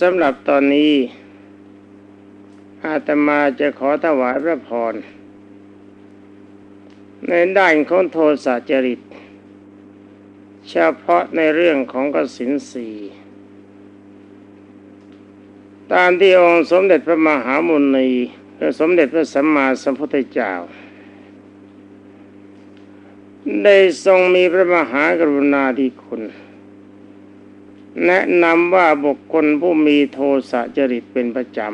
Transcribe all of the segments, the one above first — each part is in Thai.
สำหรับตอนนี้ อาตมาจะขอถวายพระพร ในด้านของโทสะจริต เฉพาะในเรื่องของกสินสีตามที่องค์สมเด็จพระมหามุนีพระสมเด็จพระสัมมาสัมพุทธเจ้า ได้ทรงมีพระมหากรุณาธิคุณ แนะนำว่าบุคคลผู้มีโทสะจริตเป็นประจำ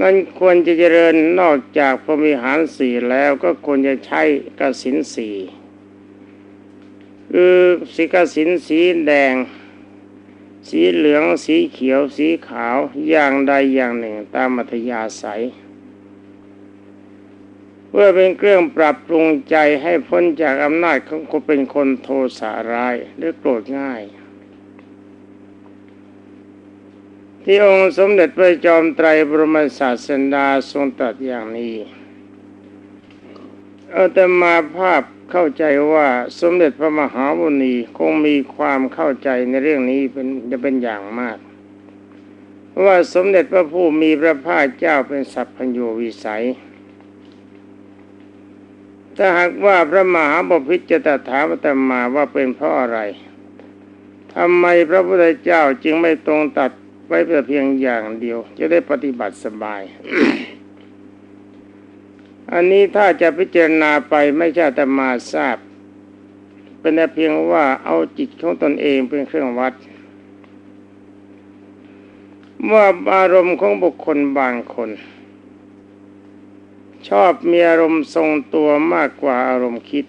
นั้นควรจะเจริญนอกจากพรมิหารสี่แล้วก็ควรจะใช้กสินสีคือสีกสินสีแดง สีเหลืองสีเขียวสีขาวอย่างใดอย่างหนึ่งตามมัธยาศัย เพื่อเป็นเครื่องปรับปรุงใจให้พ้นจากอำนาจของคนเป็นคนโทสะร้ายหรือโกรธง่าย ที่องค์สมเด็จพระจอมไตรบรมศาสดาทรงตรัสอย่างนี้อาตมาภาพเข้าใจว่าสมเด็จพระมหาวุณีคงมีความเข้าใจในเรื่องนี้เป็นจะเป็นอย่างมากเพราะว่าสมเด็จพระผู้มีพระภาคเจ้าเป็นสัพพัญญูวิสัย ถ้าหากว่าพระมหาบพิจะตถามตมาว่าเป็นเพราะอะไรทำไมพระพุทธเจ้าจึงไม่ตรงตัดไว้แต่เพียงอย่างเดียว จะได้ปฏิบัติสบาย อันนี้ถ้าจะพิจารณาไปไม่ใช่แต่มาทราบ เป็นแต่เพียงว่าเอาจิตของตนเองเป็นเครื่องวัด ว่าอารมณ์ของบุคคลบางคน ชอบมีอารมณ์ทรงตัวมากกว่าอารมณ์คิด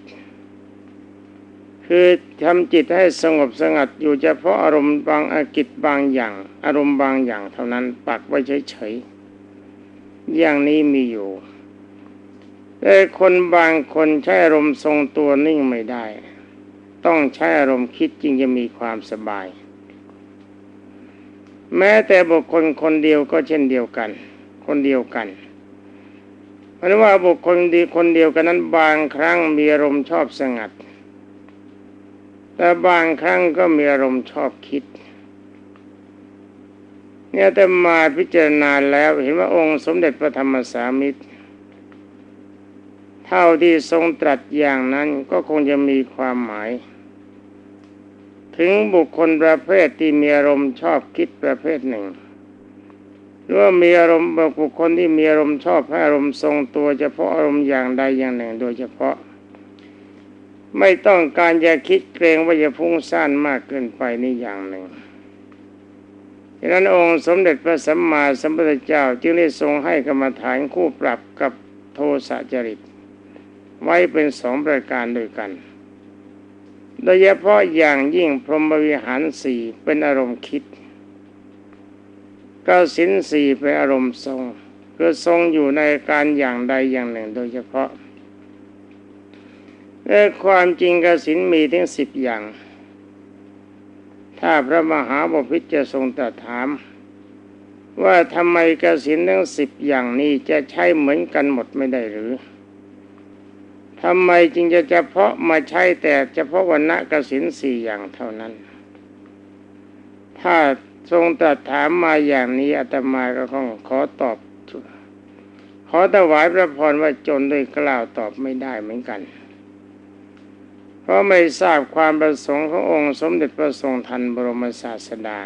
คือทำจิตให้สงบสงัดอยู่เฉพาะอารมณ์บางอากิจบางอย่าง อารมณ์บางอย่างเท่านั้นปักไว้เฉยๆอย่างนี้มีอยู่แต่คนบางคนใช้อารมณ์ทรงตัวนิ่งไม่ได้ ต้องใช้อารมณ์คิดจึงจะมีความสบาย แม้แต่บุคคลคนเดียวก็เช่นเดียวกัน คนเดียวกัน เพราะว่าบุคคลดีคนเดียวกันนั้นบางครั้งมีอารมณ์ชอบสงัด แต่บางครั้งก็มีอารมณ์ชอบคิด เนี่ยแต่มาพิจารณาแล้วเห็นว่าองค์สมเด็จพระธรรมสามิตร เท่าที่ทรงตรัสอย่างนั้นก็คงจะมีความหมาย ถึงบุคคลประเภทที่มีอารมณ์ชอบคิดประเภทหนึ่ง หรือว่ามีอารมณ์บุคคลที่มีอารมณ์ชอบให้อารมณ์ทรงตัวเฉพาะอารมณ์อย่างใดอย่างหนึ่ง โดยเฉพาะ ไม่ต้องการจะคิดเกรงว่าจะพุ่งซ่านมากเกินไปนี่อย่างหนึ่งดังนั้นองค์สมเด็จพระสัมมาสัมพุทธเจ้า จึงได้ทรงให้กรรมฐานคู่ปรับกับโทสะจริต ไว้เป็นสองประการด้วยกัน โดยเฉพาะอย่างยิ่งพรหมวิหารสี่เป็นอารมณ์คิด ก็สินสี่เป็นอารมณ์ทรงคือทรงอยู่ในการอย่างใดอย่างหนึ่งโดยเฉพาะแต่ความจริงกสินมีถึงสิบอย่าง ถ้าพระมหาบพิตรจะทรงตรัสถาม ว่าทำไมกสินทั้งสิบอย่างนี้จะใช้เหมือนกันหมดไม่ได้หรือทำไมจึงจะเฉพาะมาใช้แต่เฉพาะวันณะกสินสี่อย่างเท่านั้น ถ้า ทรงตรัสถามมาอย่างนี้อาตมาก็คงขอตอบ ขอถวายพระพรว่าจนด้วยกล่าวตอบไม่ได้เหมือนกัน เพราะไม่ทราบความประสงค์ขององค์สมเด็จพระทรงทันบรมศาสดา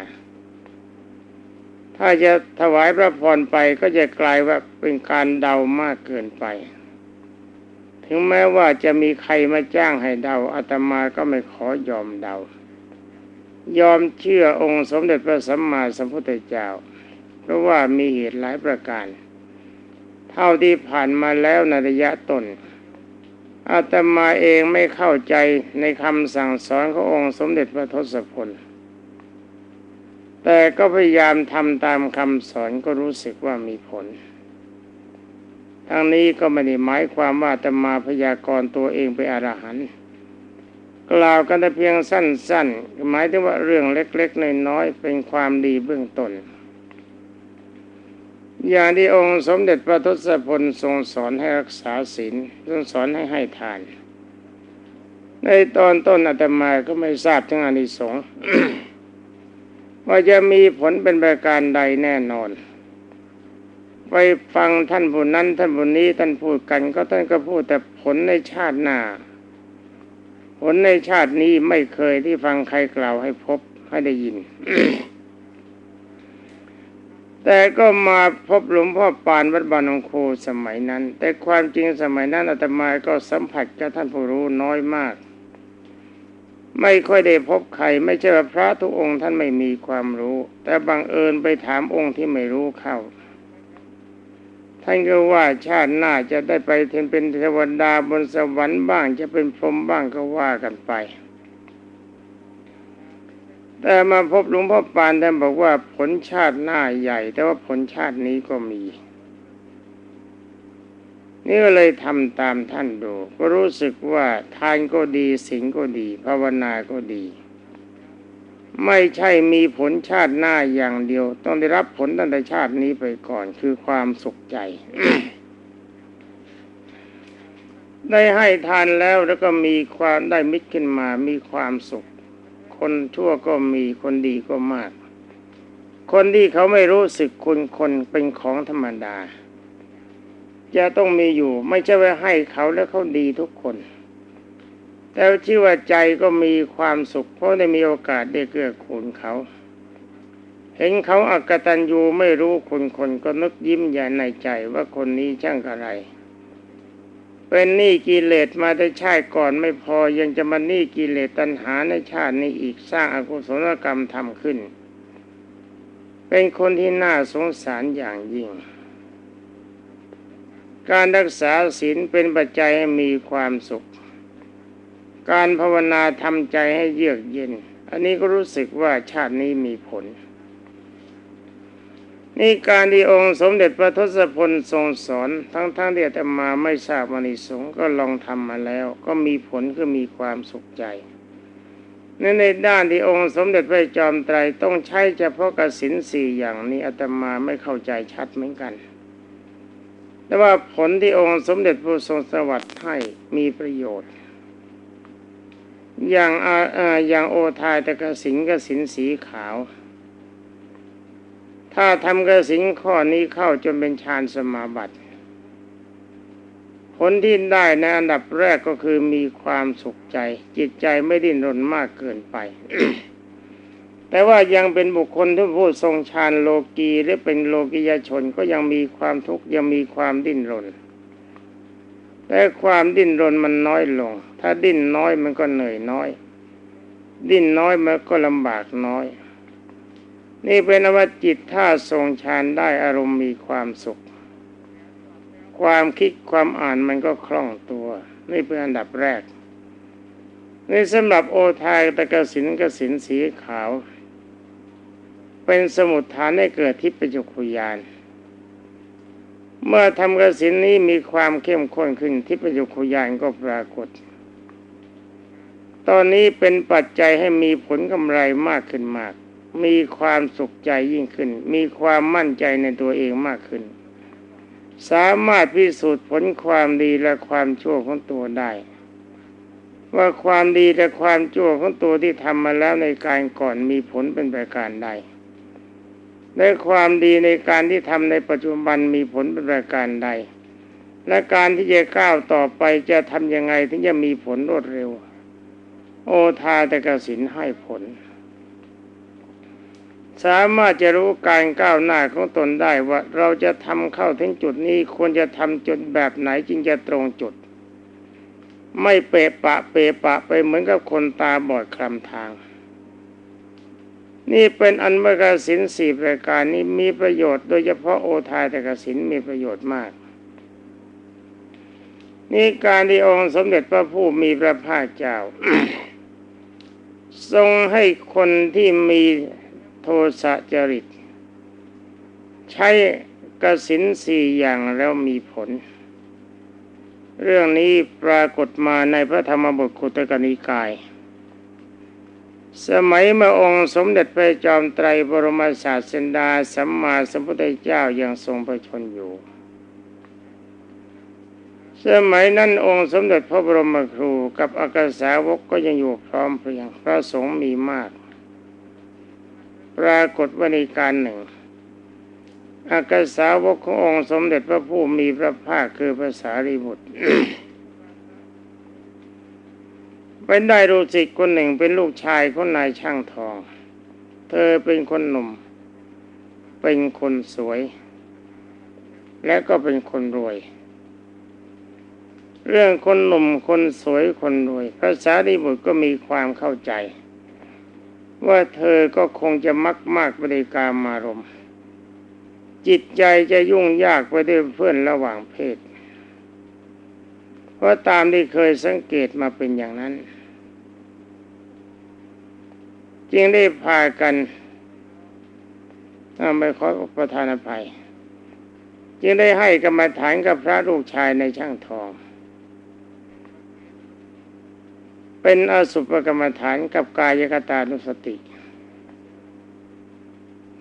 ถ้าจะถวายพระพรไปก็จะกลายว่าเป็นการเดามากเกินไป ถึงแม้ว่าจะมีใครมาจ้างให้เดาอาตมาก็ไม่ขอยอมเดา ยอมเชื่อองค์สมเด็จพระสัมมาสัมพุทธเจ้า เพราะว่ามีเหตุหลายประการ เท่าที่ผ่านมาแล้วในระยะต้นอาตมาเองไม่เข้าใจในคำสั่งสอนขององค์สมเด็จพระทศพล แต่ก็พยายามทำตามคำสอนก็รู้สึกว่ามีผล ทั้งนี้ก็ไม่ได้หมายความว่าอาตมาพยากรณ์ตัวเองไปอรหันต์ กล่าวกันแต่เพียงสั้น ๆ หมายถึงว่าเรื่องเล็กๆน้อยๆเป็นความดีเบื้องต้นอย่างที่องค์สมเด็จพระทศพลทรงสอนให้รักษาศีลทรงสอนให้ให้ทาน ในตอนต้นอาตมาก็ไม่ทราบถึงอานิสงส์ว่าจะมีผลเป็นประการใดแน่นอน ไปฟังท่านผู้นั้นท่านผู้นี้ท่านพูดกันก็ท่านก็พูดแต่ผลในชาติหน้า ผลในชาตินี้ไม่เคยที่ฟังใครกล่าวให้พบให้ได้ยิน แต่ก็มาพบหลวงพ่อปานวัดบานองโคสมัยนั้น แต่ความจริงสมัยนั้นอาตมาก็สัมผัสกับท่านผู้รู้น้อยมาก ไม่ค่อยได้พบใคร ไม่ใช่ว่าพระทุกองค์ท่านไม่มีความรู้ แต่บังเอิญไปถามองค์ที่ไม่รู้เข้า ท่านก็ว่าชาติหน้าจะได้ไปเทนเป็นเทวดาบนสวรรค์บ้างจะเป็นพรหมบ้างก็ว่ากันไป แต่มาพบหลวงพ่อปานท่านบอกว่าผลชาติหน้าใหญ่ แต่ว่าผลชาตินี้ก็มีนี่ก็เลยทำตามท่านดู ก็รู้สึกว่าทานก็ดีสิ่งก็ดี ภาวนาก็ดี ไม่ใช่มีผลชาติหน้าอย่างเดียว ต้องได้รับผลตั้งแต่ชาตินี้ไปก่อนคือความสุขใจ ได้ให้ทานแล้วแล้วก็มีความได้มิตรขึ้นมา มีความสุข คนชั่วก็มีคนดีก็มาก คนที่เขาไม่รู้สึกคุณคนเป็นของธรรมดา จะต้องมีอยู่ ไม่ใช่ว่าให้เขาแล้วเขาดีทุกคน แต่ชื่อว่าใจก็มีความสุข เพราะได้มีโอกาสได้เกื้อกูลเขา เห็นเขาอากตันยูไม่รู้คนคนก็นึกยิ้มอย่าในใจว่าคนนี้ช่างอะไร เป็นหนี้กิเลสมาได้ชาติก่อนไม่พอยังจะมาหนี้กิเลสตัณหาในชาตินี้อีกสร้างอากุศลกรรมทำขึ้น เป็นคนที่น่าสงสารอย่างยิ่งการรักษาศีลเป็นปัจจัยให้มีความสุข การภาวนาทำใจให้เยือกเย็น อันนี้ก็รู้สึกว่าชาตินี้มีผล นี่การที่องค์สมเด็จพระทศพลทรงสอน ทั้งๆทที่อาตมาไม่ทราบมณิสงก็ลองทำมาแล้ว ก็มีผลคือมีความสุขใจในในด้านที่องค์สมเด็จพระจอมไตรต้องใช้เฉพาะกสินสี่อย่างนี้อาตมาไม่เข้าใจชัดเหมือนกัน แต่ว่าผลที่องค์สมเด็จพระทรงสวัสดิ์ให้มีประโยชน์ อย่างอาอย่างโอทายตะกสินกสินสีขาว ถ้าทำกสินข้อนี้เข้าจนเป็นฌานสมาบัติ ผลที่ได้ในอันดับแรกก็คือมีความสุขใจ จิตใจไม่ดิ้นรนมากเกินไป แต่ว่ายังเป็นบุคคลที่ผู้ทรงฌานโลกีหรือเป็นโลกิยชนก็ยังมีความทุกข์ยังมีความดิ้นรนแต่ความดิ้นรนมันน้อยลงถ้าดิ้นน้อยมันก็เหนื่อยน้อย ดิ้นน้อยมันก็ลำบากน้อย นี่เป็นอวจิตถ้าทรงฌานได้อารมณ์มีความสุข ความคิดความอ่านมันก็คล่องตัว นี่เป็นอันดับแรกนี่สำหรับโอทายตะกสินกสินสีขาว เป็นสมุดฐานให้เกิดทิพยจุคุยาน เมื่อทำกสินนี้มีความเข้มข้นขึ้นทิพยจุคุยานก็ปรากฏ ตอนนี้เป็นปัจจัยให้มีผลกำไรมากขึ้นมาก มีความสุขใจยิ่งขึ้น มีความมั่นใจในตัวเองมากขึ้น สามารถพิสูจน์ผลความดีและความชั่วของตัวได้ ว่าความดีและความชั่วของตัวที่ทำมาแล้วในการก่อนมีผลเป็นประการใดและความดีในการที่ทำในปัจจุบันมีผลเป็นประการใด และการที่จะก้าวต่อไปจะทำยังไงถึงจะมีผลรวดเร็ว โอทาตกสินให้ผล สามารถจะรู้การก้าวหน้าของตนได้ว่าเราจะทำเข้าถึงจุดนี้ควรจะทำจุดแบบไหนจึงจะตรงจุด ไม่เปะปะเปะปะไปเหมือนกับคนตาบอดคลำทาง นี่เป็นอันมกสินสี่ประการนี้มีประโยชน์โดยเฉพาะโอทายตกสินมีประโยชน์มากนี่การที่องค์สมเด็จพระผู้มีพระภาคเจ้า ทรงให้คนที่มีโทสะจริต ใช้กสินสี่อย่างแล้วมีผล เรื่องนี้ปรากฏมาในพระธรรมบทคุตกนิกาย สมัยเมื่อองค์สมเด็จพระจอมไตรบรมศาสดาสัมมาสัมพุทธเจ้ายังทรงประชนอยู่ สมัยนั้นองค์สมเด็จพระบรมครูกับอากาสาวกก็ยังอยู่พร้อมเพรียงพระสงฆ์มีมาก ปรากฏว่าในการหนึ่ง อากาสาวกขององค์สมเด็จพระผู้มีพระภาคคือภาษารีบุตรเป็นได้รู้สิกคนหนึ่งเป็นลูกชายของนายช่างทอง เธอเป็นคนหนุ่ม เป็นคนสวย และก็เป็นคนรวย เรื่องคนหนุ่มคนสวยคนรวยภาษาดีบุตรก็มีความเข้าใจ ว่าเธอก็คงจะมักมากบริการมารมจิตใจจะยุ่งยากไปด้วยเพื่อนระหว่างเพศ เพราะตามที่เคยสังเกตมาเป็นอย่างนั้น จึงได้พากันไม่ขอประทานอภัย จึงได้ให้กรรมฐานกับพระลูกชายในช่างทอง เป็นอสุปกรรมฐานกับกายกตานุสติ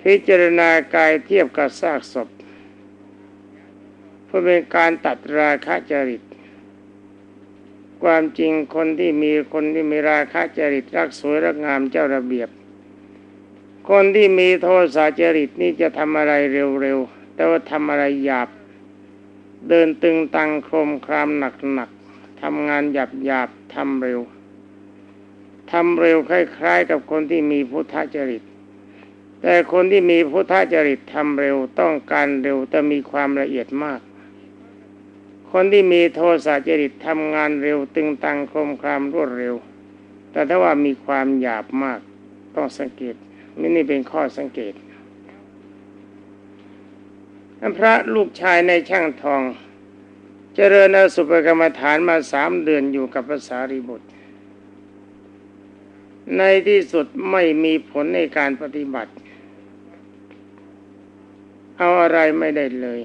พิจารณากายเทียบกับซากศพ เพื่อเป็นการตัดราคะจริต ความจริงคนที่มีคนที่มีราคะจริต รักสวยรักงามเจ้าระเบียบ คนที่มีโทสะจริตนี่จะทำอะไรเร็วๆ แต่ว่าทำอะไรหยาบ เดินตึงตังโครมครามหนักๆทำงานหยาบหยาบทำเร็ว ทำเร็วคล้าย ๆ กับคนที่มีพุทธจริต แต่คนที่มีพุทธจริตทำเร็วต้องการเร็วแต่มีความละเอียดมาก คนที่มีโทสะจริตทำงานเร็วตึงตังคมครามรวดเร็ว แต่ถ้าว่ามีความหยาบมากต้องสังเกตนี่นี่เป็นข้อสังเกตพระลูกชายในช่างทอง เจริญอสุภกรรมฐานมาสามเดือนอยู่กับภาษารีบุตร ในที่สุดไม่มีผลในการปฏิบัติ เอาอะไรไม่ได้เลย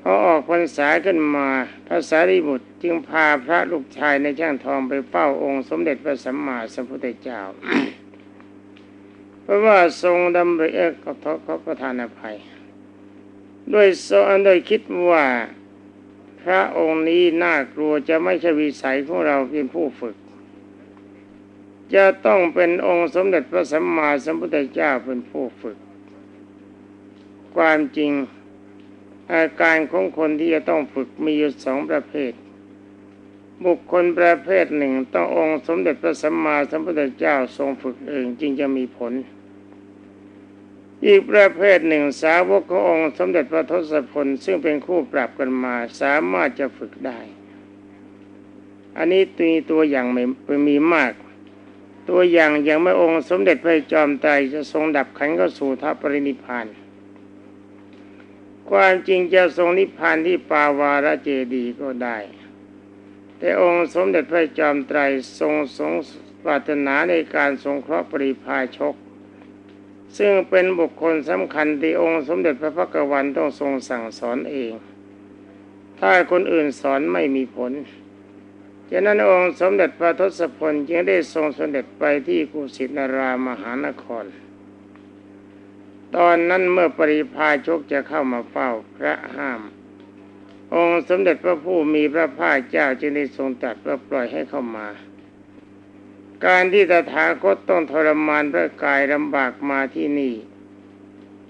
พอออกพรรษาขึ้นมาพระสารีบุตรจึงพาพระลูกชายในช่างทองไปเฝ้าองค์สมเด็จพระสัมมาสัมพุทธเจ้า เพราะว่าทรงดำริเอขอทษขอประทานอภัย ด้วยโซนโดยคิดว่าพระองค์นี้น่ากลัวจะไม่ใช่วิสัยของเราเป็นผู้ฝึก จะต้องเป็นองค์สมเด็จพระสัมมาสัมพุทธเจ้าเป็นผู้ฝึก ความจริงอาการของคนที่จะต้องฝึกมีอยู่สองประเภท บุคคลประเภทหนึ่งต้ององค์สมเด็จพระสัมมาสัมพุทธเจ้าทรงฝึกเองจึงจะมีผล อีกประเภทหนึ่งสาวกขององค์สมเด็จพระทศพลซึ่งเป็นคู่ปรับกันมาสามารถจะฝึกได้ อันนี้ตีตัวอย่างไม่มีมาก ตัวอย่างอย่างไม่องค์สมเด็จพระจอมไตรจะทรงดับขันก็สู่ทัพปรินิพานความจริงจะทรงนิพพานที่ปาวาระเจดีก็ได้ แต่องค์สมเด็จพระจอมไตรทรงทรงปรารถนาในการทรงเคราะห์ปริพาชก ซึ่งเป็นบุคคลสำคัญที่องค์สมเด็จพระพักวันต้องทรงสั่งสอนเอง ถ้าคนอื่นสอนไม่มีผล ฉะนั้นองค์สมเด็จพระทศพลจึงได้ทรงสมเด็จไปที่กุสินารามหานคร ตอนนั้นเมื่อปริพาชกจะเข้ามาเฝ้าพระห้าม องค์สมเด็จพระผู้มีพระภาคเจ้าจึงได้ทรงตรัสว่าปล่อยให้เข้ามา การที่ตถาคตต้องทรมานพระกายลำบากมาที่นี่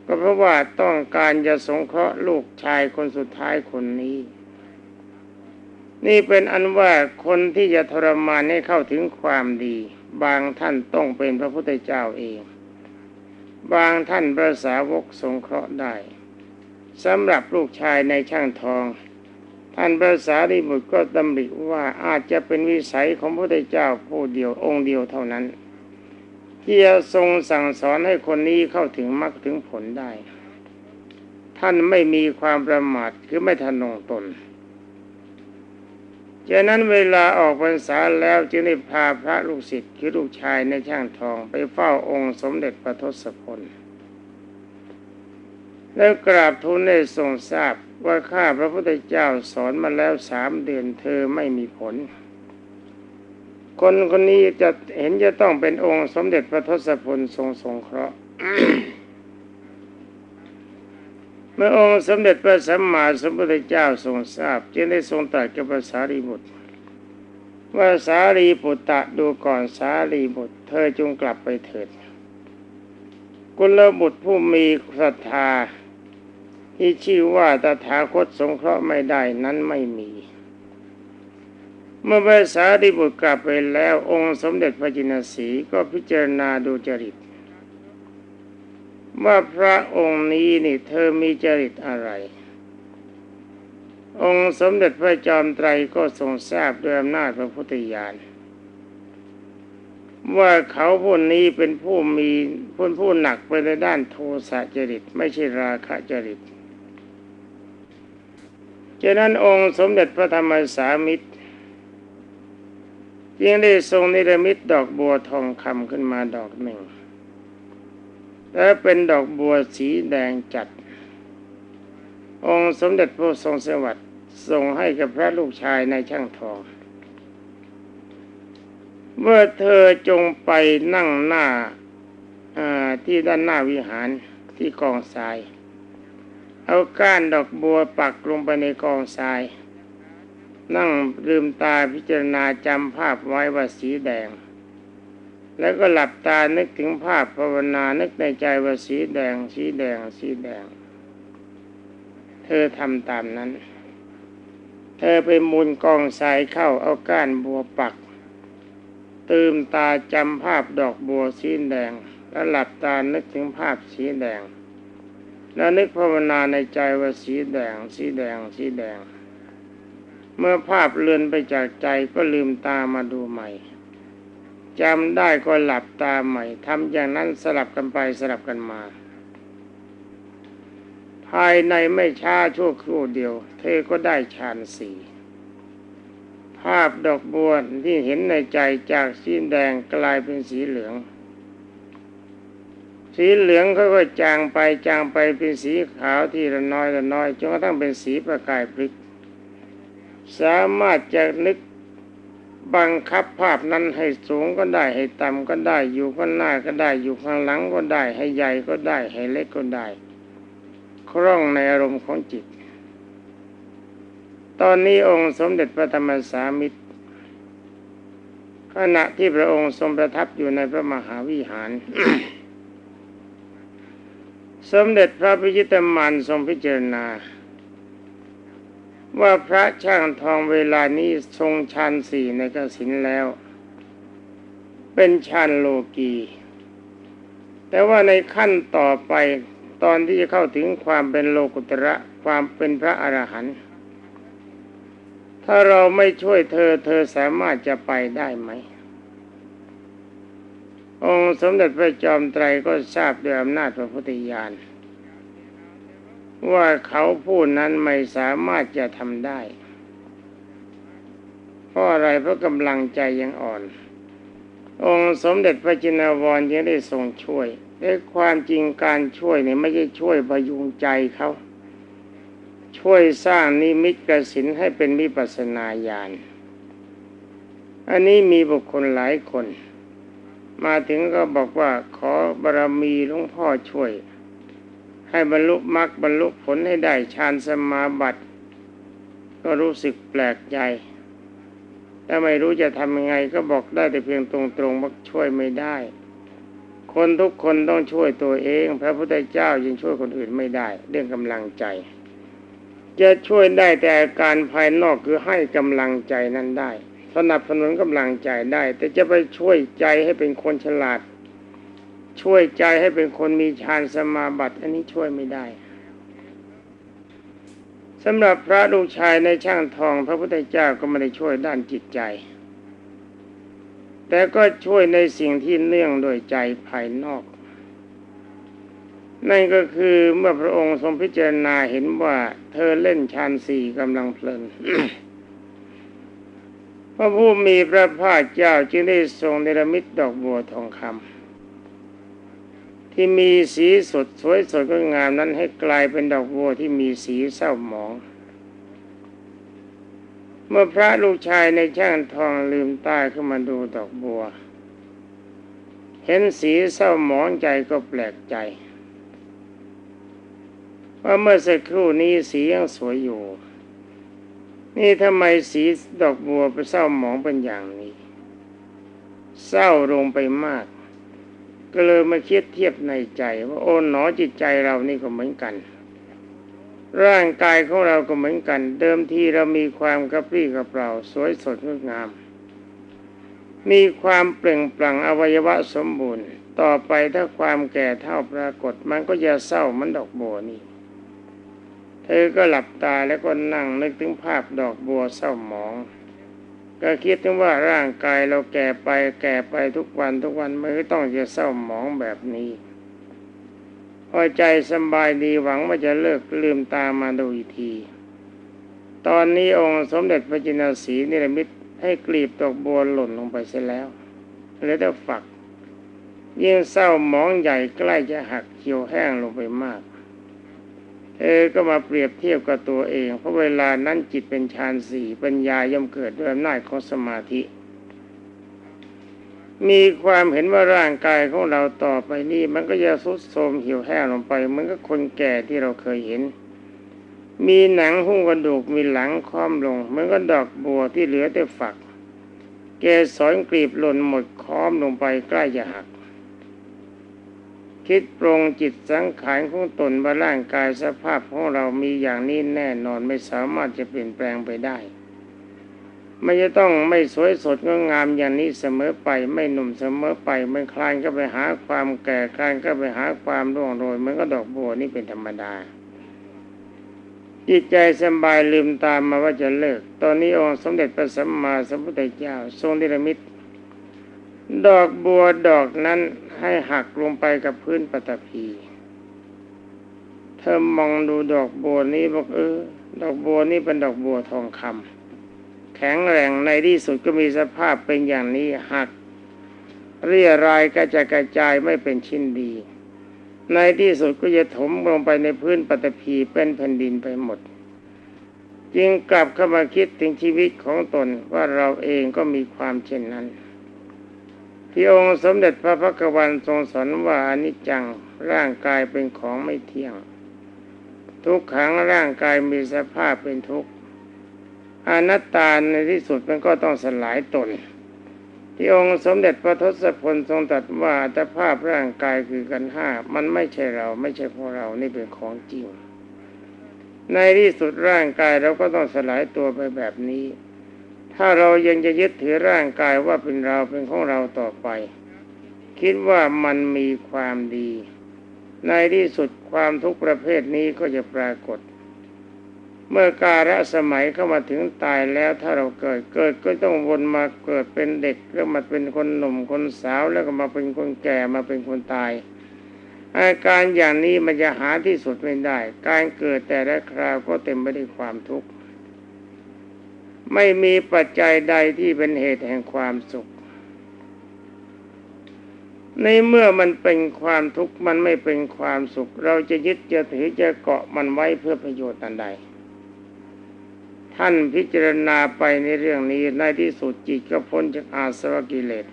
ก็เพราะว่าต้องการจะสงเคราะห์ลูกชายคนสุดท้ายคนนี้ นี่เป็นอันว่าคนที่จะทรมานให้เข้าถึงความดี บางท่านต้องเป็นพระพุทธเจ้าเอง บางท่านพระสาวกสงเคราะห์ได้สำหรับลูกชายในช่างทอง ท่านพระสารีบุตรก็ดำริว่าอาจจะเป็นวิสัยของพระพุทธเจ้าผู้เดียวองค์เดียวเท่านั้น ที่จะทรงสั่งสอนให้คนนี้เข้าถึงมรรคถึงผลได้ ท่านไม่มีความประมาทคือไม่ทะนงตน จากนั้นเวลาออกพรรษาแล้วจึงได้พาพระลูกศิษย์คือลูกชายในช่างทองไปเฝ้าองค์สมเด็จพระทศพล แล้วกราบทูลได้ทรงทราบว่าข้าพระพุทธเจ้าสอนมาแล้วสามเดือนเธอไม่มีผล คนคนนี้จะเห็นจะต้องเป็นองค์สมเด็จพระทศพลทรงสงเคราะห์ เมื่อองค์สมเด็จพระสัมมาสัมพุทธเจ้าทรงทราบ จึงได้ทรงตรัสกับภาษารีบุตร ว่าสารีบุตรดูก่อนสารีบุตร เธอจงกลับไปเถิดกุลบุตรผู้มีศรัทธา ที่ชื่อว่าตถาคตสงเคราะห์ไม่ได้นั้นไม่มี เมื่อพระสารีบุตรกลับไปแล้วองค์สมเด็จพระจินสีก็พิจารณาดูจริต ว่าพระองค์นี้นี่เธอมีจริตอะไร องค์สมเด็จพระจอมไตรก็ทรงทราบด้วยอำนาจพระพุทธญาณว่าเขาผู้นี้เป็นผู้มีผู้ผู้หนักไปในด้านโทสะจริต ไม่ใช่ราคะจริตฉะนั้นองค์สมเด็จพระธรรมสามิตรจึงได้ทรงนิรมิตดอกบัวทองคำขึ้นมาดอกหนึ่ง และเป็นดอกบัวสีแดงจัด องค์สมเด็จพระทรงสวัสดิ์ส่งให้กับพระลูกชายในช่างทอง เมื่อเธอจงไปนั่งหน้าที่ด้านหน้าวิหารที่กองทราย เอาก้านดอกบัวปักลงไปในกองทราย นั่งลืมตาพิจารณาจำภาพไว้ว่าสีแดง แล้วก็หลับตานึกถึงภาพภาวนานึกในใจว่าสีแดง สีแดง สีแดง เธอทำตามนั้น เธอไปมูลกองทรายเข้าเอาก้านบัวปัก ตืมตาจำภาพดอกบัวสีแดง แล้วหลับตานึกถึงภาพสีแดง แล้วนึกภาวนาในใจว่าสีแดง สีแดง สีแดง เมื่อภาพเลือนไปจากใจก็ลืมตามาดูใหม่ จำได้ก็หลับตาใหม่ทำอย่างนั้นสลับกันไปสลับกันมา ภายในไม่ช้าชั่วครู่เดียว เธอก็ได้ฌานสี่ภาพดอกบัวที่เห็นในใจจากสีแดงกลายเป็นสีเหลือง สีเหลืองก็ก็จางไปจางไปเป็นสีขาวที่ละน้อยละน้อยจนกระทั่งเป็นสีประกายพริก สามารถจะนึก บังคับภาพนั้นให้สูงก็ได้ให้ต่ำก็ได้ อยู่ข้างหน้าก็ได้ อยู่ข้างหลังก็ได้ ให้ใหญ่ก็ได้ ให้เล็กก็ได้ คล่องในอารมณ์ของจิต ตอนนี้องค์สมเด็จพระธรรมสามิตรขณะที่พระองค์ทรงประทับอยู่ในพระมหาวิหาร สมเด็จพระพิจิตรมานทรงพิจารณา ว่าพระช่างทองเวลานี้ทรงฌานสี่ในกสินแล้ว เป็นฌานโลกี แต่ว่าในขั้นต่อไปตอนที่จะเข้าถึงความเป็นโลกุตระความเป็นพระอรหันต์ถ้าเราไม่ช่วยเธอ เธอสามารถจะไปได้ไหม องค์สมเด็จพระจอมไตรก็ทราบด้วยอำนาจพระพุทธญาณ ว่าเขาผู้นั้นไม่สามารถจะทำได้ เพราะอะไรเพราะกำลังใจยังอ่อน องค์สมเด็จพระจินวรยังได้ทรงช่วยแต่ความจริงการช่วยเนี่ยไม่ใช่ช่วยพยุงใจเขาช่วยสร้างนิมิตกสินให้เป็นมิปัสนาญาณอันนี้มีบุคคลหลายคน มาถึงก็บอกว่าขอบารมีหลวงพ่อช่วย ให้บรรลุมรรคบรรลุผลให้ได้ฌานสมาบัติ ก็รู้สึกแปลกใจแต่ไม่รู้จะทำยังไงก็บอกได้แต่เพียงตรงๆว่าช่วยไม่ได้ คนทุกคนต้องช่วยตัวเอง พระพุทธเจ้ายังช่วยคนอื่นไม่ได้ เรื่องกำลังใจ จะช่วยได้แต่การภายนอกคือให้กำลังใจนั้นได้ สนับสนุนกำลังใจได้ แต่จะไปช่วยใจให้เป็นคนฉลาด ช่วยใจให้เป็นคนมีฌานสมาบัติ อันนี้ช่วยไม่ได้สำหรับพระลูกชายในช่างทอง พระพุทธเจ้าก็ไม่ได้ช่วยด้านจิตใจ แต่ก็ช่วยในสิ่งที่เนื่องโดยใจภายนอก นั่นก็คือเมื่อพระองค์ทรงพิจารณาเห็นว่าเธอเล่นฌานสี่กำลังเพลินพระผู้มีพระภาคเจ้าจึงได้ทรงเนรมิตดอกบัวทองคำ ที่มีสีสดสวยสดก็งามนั้นให้กลายเป็นดอกบัวที่มีสีเศร้าหมอง เมื่อพระลูกชายในช่างทองลืมตาขึ้นมาดูดอกบัว เห็นสีเศร้าหมองใจก็แปลกใจว่าเมื่อสักครู่นี้สียังสวยอยู่ นี่ทำไมสีดอกบัวไปเศร้าหมองเป็นอย่างนี้ เศร้าลงไปมาก ก็เลยมาคิดเทียบในใจ ว่าโอ้หนอจิตใจเรานี่ก็เหมือนกัน ร่างกายของเราก็เหมือนกัน เดิมทีเรามีความกระปรี้กระเปร่าสวยสดงดงาม มีความเปล่งปลั่งอวัยวะสมบูรณ์ ต่อไปถ้าความแก่เท่าปรากฏมันก็จะเศร้ามันดอกบัวนี่เธอก็หลับตาแล้วก็นั่งนึกถึงภาพดอกบัวเศร้าหมอง ก็คิดถึงว่าร่างกายเราแก่ไปแก่ไปทุกวันทุกวันมันก็ต้องจะเศร้าหมองแบบนี้ พอใจสบายดีหวังว่าจะเลิกลืมตามาดูอีกที ตอนนี้องค์สมเด็จพระจินสีนิรมิตให้กลีบดอกบัวหล่นลงไปเสียแล้วเหลือแต่ฝักยิ่งเศร้าหมองใหญ่ใกล้จะหักเขียวแห้งลงไปมาก เธอก็มาเปรียบเทียบกับตัวเอง เพราะเวลานั้นจิตเป็นฌานสี่ปัญญาย่อมเกิดด้วยอำนาจของสมาธิ มีความเห็นว่าร่างกายของเราต่อไปนี้มันก็จะทรุดโทรมหี่ยวแห้งลงไปเหมือนกับคนแก่ที่เราเคยเห็น มีหนังหุ้มกระดูกมีหลังค้อมลงเหมือนกับดอกบัวที่เหลือแต่ฝักเกสรกลีบหล่นหมดค้อมลงไปใกล้จะหัก คิดปรงจิตสังขารของตนว่าร่างกายสภาพของเรามีอย่างนี้แน่นอนไม่สามารถจะเปลี่ยนแปลงไปได้ ไม่จะต้องไม่สวยสดงดงามอย่างนี้เสมอไป ไม่หนุ่มเสมอไปมันคลานก็ไปหาความแก่คลานก็ไปหาความร่วงโรยมือนก็ดอกบัวนี่เป็นธรรมดาจิตใจสบายลืมตามมาว่าจะเลิก ตอนนี้องค์สมเด็จพระสัมมาสัมพุทธเจ้า ทรงนิรมิต ดอกบัวดอกนั้นให้หักลงไปกับพื้นปฐพี เธอมองดูดอกบัวนี้บอกเออ ดอกบัวนี้เป็นดอกบัวทองคำแข็งแรงในที่สุดก็มีสภาพเป็นอย่างนี้หัก เรียรายกระจายกระจายไม่เป็นชิ้นดี ในที่สุดก็จะถมลงไปในพื้นปฐพีเป็นแผ่นดินไปหมด จึงกลับเข้ามาคิดถึงชีวิตของตนว่าเราเองก็มีความเช่นนั้น ที่องค์สมเด็จพระพักวันทรงสอนว่าอนิจจังร่างกายเป็นของไม่เที่ยง ทุกขังร่างกายมีสภาพเป็นทุกข์อนัตตาในที่สุดมันก็ต้องสลายตน ที่องค์สมเด็จพระทศพลทรงตรัสว่าอัตภาพร่างกายคือกันห้ามันไม่ใช่เราไม่ใช่พวกเรานี่เป็นของจริง ในที่สุดร่างกายเราก็ต้องสลายตัวไปแบบนี้ ถ้าเรายังจะยึดถือร่างกายว่าเป็นเราเป็นของเราต่อไป คิดว่ามันมีความดี ในที่สุดความทุกประเภทนี้ก็จะปรากฏ เมื่อกาลสมัยเข้ามาถึงตายแล้วถ้าเราเกิดเกิดก็ต้องวนมาเกิดเป็นเด็กแล้วมาเป็นคนหนุ่มคนสาวแล้วก็มาเป็นคนแก่มาเป็นคนตายอาการอย่างนี้มันจะหาที่สุดไม่ได้ การเกิดแต่ละคราวก็เต็มไปด้วยความทุกข์ ไม่มีปัจจัยใดที่เป็นเหตุแห่งความสุข ในเมื่อมันเป็นความทุกข์มันไม่เป็นความสุข เราจะยึดจะถือจะเกาะมันไว้เพื่อประโยชน์อันใด ท่านพิจารณาไปในเรื่องนี้ในที่สุดจิตก็พ้นจากอาสวะกิเลส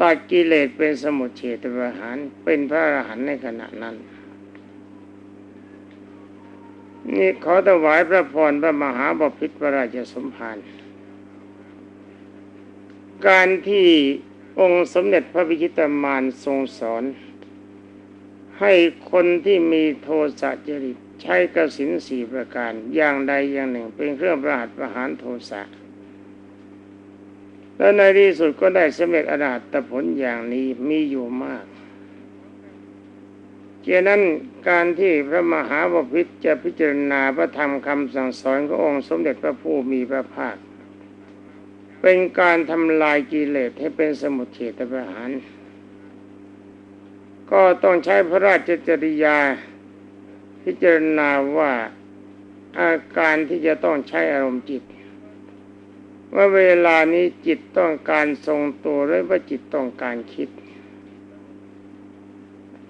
ตัดกิเลสเป็นสมุทเฉทประหารเป็นพระอรหันต์ในขณะนั้น นี่ขอถวายพระพรพระมหาบพิตรพระราชสมภารการที่องค์สมเด็จพระพิชิตามารทรงสอน ให้คนที่มีโทสะจริตใช้กสินสี่ประการอย่างใดอย่างหนึ่ง เป็นเครื่องประหัตประหารโทสะแล้วในที่สุดก็ได้สำเร็จอรหัตผลอย่างนี้มีอยู่มาก เช่นนั้นการที่พระมหาบพิตรจะพิจารณาพระธรรมคำสั่งสอนขององค์สมเด็จพระผู้มีพระภาค เป็นการทำลายกิเลสให้เป็นสมุทเฉตประหาร ก็ต้องใช้พระราชจริยาพิจารณาว่าอาการที่จะต้องใช้อารมณ์จิต ว่าเวลานี้จิตต้องการทรงตัวหรือว่าจิตต้องการคิด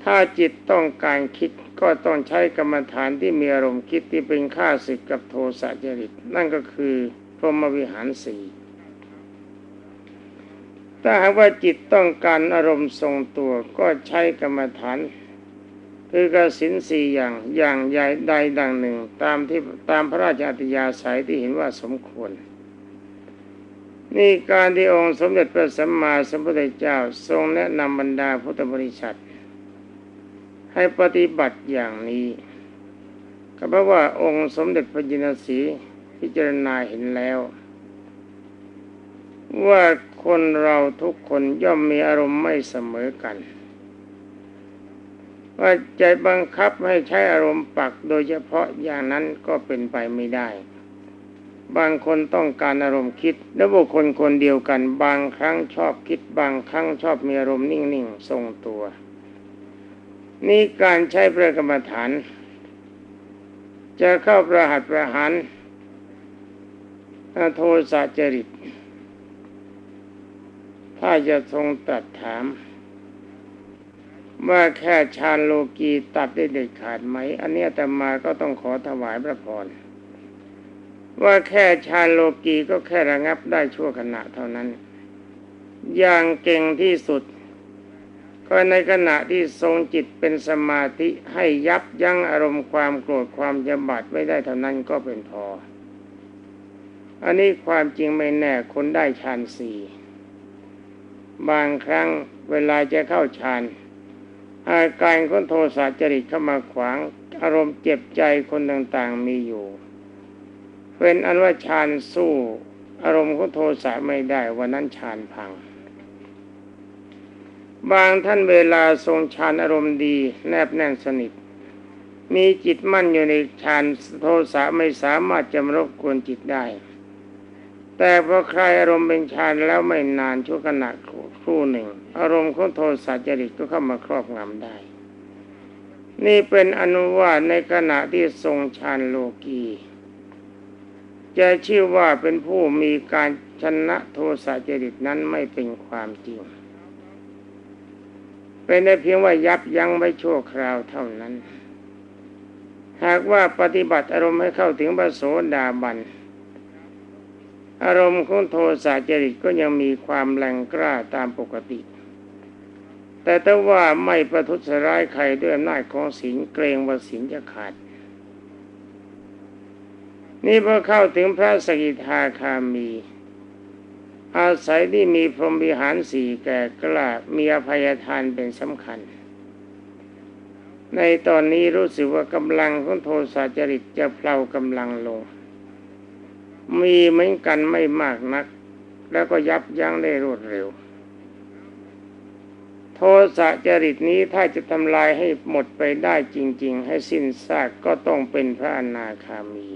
ถ้าจิตต้องการคิดก็ต้องใช้กรรมฐานที่มีอารมณ์คิดที่เป็นข้าศึกกับโทสะจริต นั่นก็คือพรหมวิหารสี่ถ้าหากว่าจิตต้องการอารมณ์ทรงตัวก็ใช้กรรมฐาน คือกสินสี่อย่างอย่างใหญ่ใดดังหนึ่ง ตามที่ตามพระราชอัตยาศัยที่เห็นว่าสมควร นี่การที่องค์สมเด็จพระสัมมาสัมพุทธเจ้าทรงแนะนำบรรดาพุทธบริษัท ให้ปฏิบัติอย่างนี้ก็เพราะว่าองค์สมเด็จพระจินสีพิจารณาเห็นแล้ว ว่าคนเราทุกคนย่อมมีอารมณ์ไม่เสมอกัน ว่าใจบังคับให้ใช้อารมณ์ปักโดยเฉพาะอย่างนั้นก็เป็นไปไม่ได้ บางคนต้องการอารมณ์คิด และบุคคลคนเดียวกัน บางครั้งชอบคิด บางครั้งชอบมีอารมณ์นิ่งๆทรงตัว นี่การใช้ประกรรมฐาน จะเข้าประหัตประหารโทสะจริต ถ้าจะทรงตรัสถาม ว่าแค่ฌานโลกีตัดได้เด็ดขาดไหม อันนี้แต่มาก็ต้องขอถวายพระพรว่าแค่ฌานโลกีก็แค่ระงับได้ชั่วขณะเท่านั้น อย่างเก่งที่สุด ก็ในขณะที่ทรงจิตเป็นสมาธิให้ยับยั้งอารมณ์ความโกรธความยำบัดไม่ได้เท่านั้นก็เป็นพอ อันนี้ความจริงไม่แน่คนได้ฌานสี่บางครั้งเวลาจะเข้าฌานอาการคนโทสะจริตเข้ามาขวาง อารมณ์เจ็บใจคนต่างๆมีอยู่ เป็นอันว่าฌานสู้ อารมณ์ของโทสะไม่ได้วันนั้นฌานพัง บางท่านเวลาทรงฌานอารมณ์ดี แนบแน่นสนิท มีจิตมั่นอยู่ในฌานโทสะไม่สามารถจะมารบกวนจิตได้ แต่พอใครอารมณ์เป็นฌานแล้วไม่นานชั่วขณะครู่หนึ่ง อารมณ์ของโทสะจริตก็เข้ามาครอบงำได้ นี่เป็นอนุวาตในขณะที่ทรงฌานโลกีจะชื่อว่าเป็นผู้มีการชนะโทสะจริตนั้นไม่เป็นความจริง เป็นได้เพียงว่ายับยั้งไว้ชั่วคราวเท่านั้น หากว่าปฏิบัติอารมณ์ให้เข้าถึงพระโสดาบัน อารมณ์ของโทสะจริตก็ยังมีความแรงกล้าตามปกติ แต่ถ้าว่าไม่ประทุษร้ายใครด้วยอำนาจของศีลเกรงว่าศีลจะขาด นี่พอเข้าถึงพระสกิทาคามี อาศัยที่มีพรหมวิหารสี่แก่กล้ามีอภัยทานเป็นสำคัญ ในตอนนี้รู้สึกว่ากำลังของโทสะจริตจะเพลากำลังลง มีเหมือนกันไม่มากนัก แล้วก็ยับยั้งได้รวดเร็ว โทสะจริตนี้ถ้าจะทำลายให้หมดไปได้จริง ๆ ให้สิ้นซากก็ต้องเป็นพระอนาคามี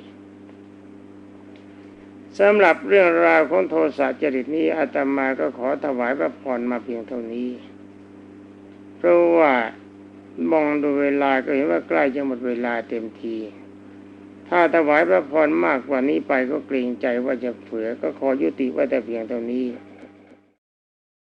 สำหรับเรื่องราวของโทสะจริตนี้อาตมาก็ขอถวายพระพรมาเพียงเท่านี้ เพราะว่ามองดูเวลาก็เห็นว่าใกล้จะหมดเวลาเต็มที ถ้าถวายพระพรมากกว่านี้ไปก็เกรงใจว่าจะเผือก็ขอยุติไว้แต่เพียงเท่านี้